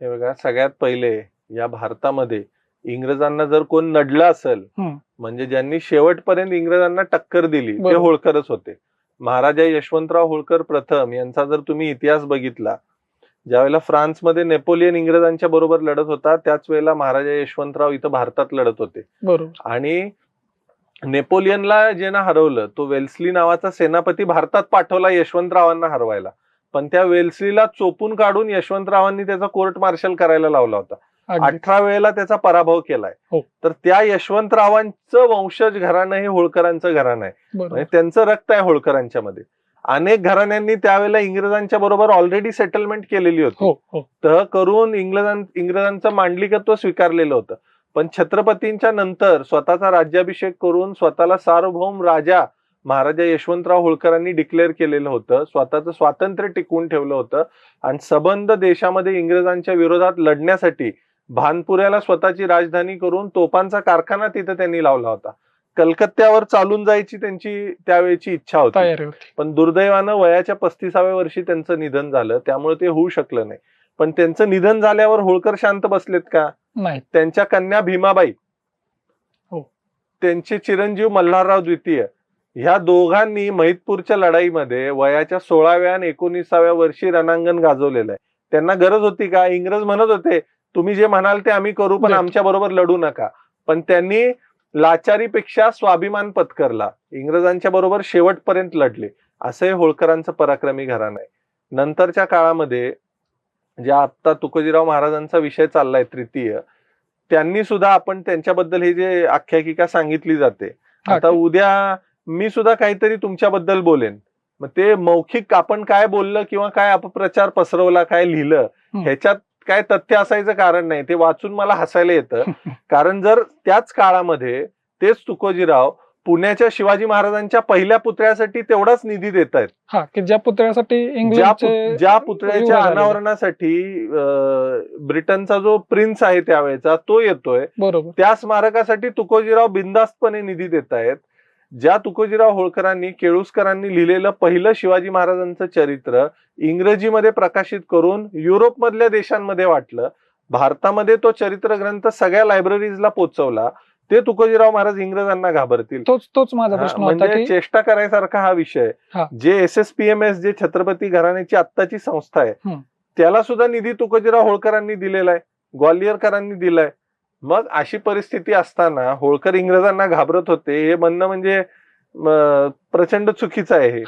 हे बघा सगळ्यात पहिले या भारतामध्ये इंग्रजांना जर कोण नडलं असेल. म्हणजे ज्यांनी शेवटपर्यंत इंग्रजांना टक्कर दिली ते. होळकरच होते महाराजा यशवंतराव होळकर प्रथम यांचा जर तुम्ही इतिहास बघितला ज्यावेळेला फ्रान्समध्ये नेपोलियन इंग्रजांच्या बरोबर लढत होता त्याच वेळेला महाराजा यशवंतराव इथं भारतात लढत होते आणि नेपोलियनला जे ना हरवलं तो वेल्सली नावाचा सेनापती भारतात पाठवला यशवंतरावांना हरवायला पण त्या वेल्सलीला चोपून काढून यशवंतरावांनी त्याचा कोर्ट मार्शल करायला लावला होता. अठरा वेळेला त्याचा पराभव केलाय. हो. तर त्या यशवंतरावांचं वंशज घराणं हे होळकरांचं घराणं आहे म्हणजे त्यांचं रक्त आहे होळकरांच्या मध्ये. अनेक घराण्यांनी त्यावेळेला इंग्रजांच्या बरोबर ऑलरेडी सेटलमेंट केलेली होती. हो हो. तह करून इंग्रजां इंग्रजांचं मांडलिकत्व स्वीकारलेलं होतं. पण छत्रपतींच्या नंतर स्वतःचा राज्याभिषेक करून स्वतःला सार्वभौम राजा महाराजा यशवंतराव होळकरांनी डिक्लेअर केलेलं होतं. स्वतःचं स्वातंत्र्य टिकवून ठेवलं होतं. आणि सबंध देशामध्ये इंग्रजांच्या विरोधात लढण्यासाठी भानपुऱ्याला स्वतःची राजधानी करून तोफांचा कारखाना तिथं त्यांनी लावला होता. कलकत्त्यावर चालून जायची त्यांची त्यावेळेची इच्छा होती. पण दुर्दैवानं वयाच्या पस्तीसाव्या वर्षी त्यांचं निधन झालं. त्यामुळे ते होऊ शकलं नाही. पण त्यांचं निधन झाल्यावर होळकर शांत बसलेत का? नाही त्यांच्या कन्या भीमाबाई. हो. त्यांचे चिरंजीव मल्हारराव द्वितीय. ह्या दोघांनी महितपूरच्या लढाईमध्ये वयाच्या सोळाव्या आणि एकोणीसाव्या वर्षी रणांगण गाजवलेलं आहे. त्यांना गरज होती का? इंग्रज म्हणत होते तुम्ही जे म्हणाल ते आम्ही करू पण. आमच्या बरोबर लढू नका. पण त्यांनी लाचारीपेक्षा स्वाभिमान पत्करला. इंग्रजांच्या बरोबर शेवटपर्यंत लढले. असं होळकरांचं पराक्रमी घराणं आहे. नंतरच्या काळामध्ये जे आता तुकोजीराव महाराजांचा विषय चाललाय तृतीय त्यांनी सुद्धा आपण त्यांच्याबद्दल हे जे आख्यायिका सांगितली जाते. आता. उद्या मी सुद्धा काहीतरी तुमच्याबद्दल बोलेन. मग ते मौखिक आपण काय बोललं किंवा काय अपप्रचार पसरवला काय लिहिलं. ह्याच्यात काय तथ्य असायचं कारण नाही. ते वाचून मला हसायला येतं. कारण जर त्याच काळामध्ये तेच तुकोजीराव पुण्याच्या शिवाजी महाराजांच्या पहिल्या पुतळ्यासाठी तेवढाच निधी देत आहेत हा की ज्या पुतळ्यासाठी ज्या पुतळ्याच्या. अनावरणासाठी ब्रिटनचा जो प्रिन्स आहे त्यावेळेचा तो येतोय. त्या स्मारकासाठी तुकोजीराव बिंदास्तपणे निधी देत आहेत ज्या तुकोजीराव होळकरांनी केळुसकरांनी लिहिलेलं पहिलं शिवाजी महाराजांचं चरित्र इंग्रजीमध्ये प्रकाशित करून युरोपमधल्या देशांमध्ये वाटलं. भारतामध्ये तो चरित्र ग्रंथ सगळ्या लायब्ररीजला पोहोचवला ते तुकोजीराव महाराज इंग्रजांना घाबरतील. तोच तोच माझा प्रश्न म्हणजे चेष्टा करायसारखा हा विषय. J S S P M S जे छत्रपती घराण्याची आत्ताची संस्था आहे. त्याला सुद्धा निधी तुकोजीराव होळकरांनी दिलेला आहे. ग्वालियरकरांनी दिलाय. मग अशी परिस्थिती असताना होळकर इंग्रजांना घाबरत होते हे म्हणणं म्हणजे प्रचंड चुकीचं आहे हे.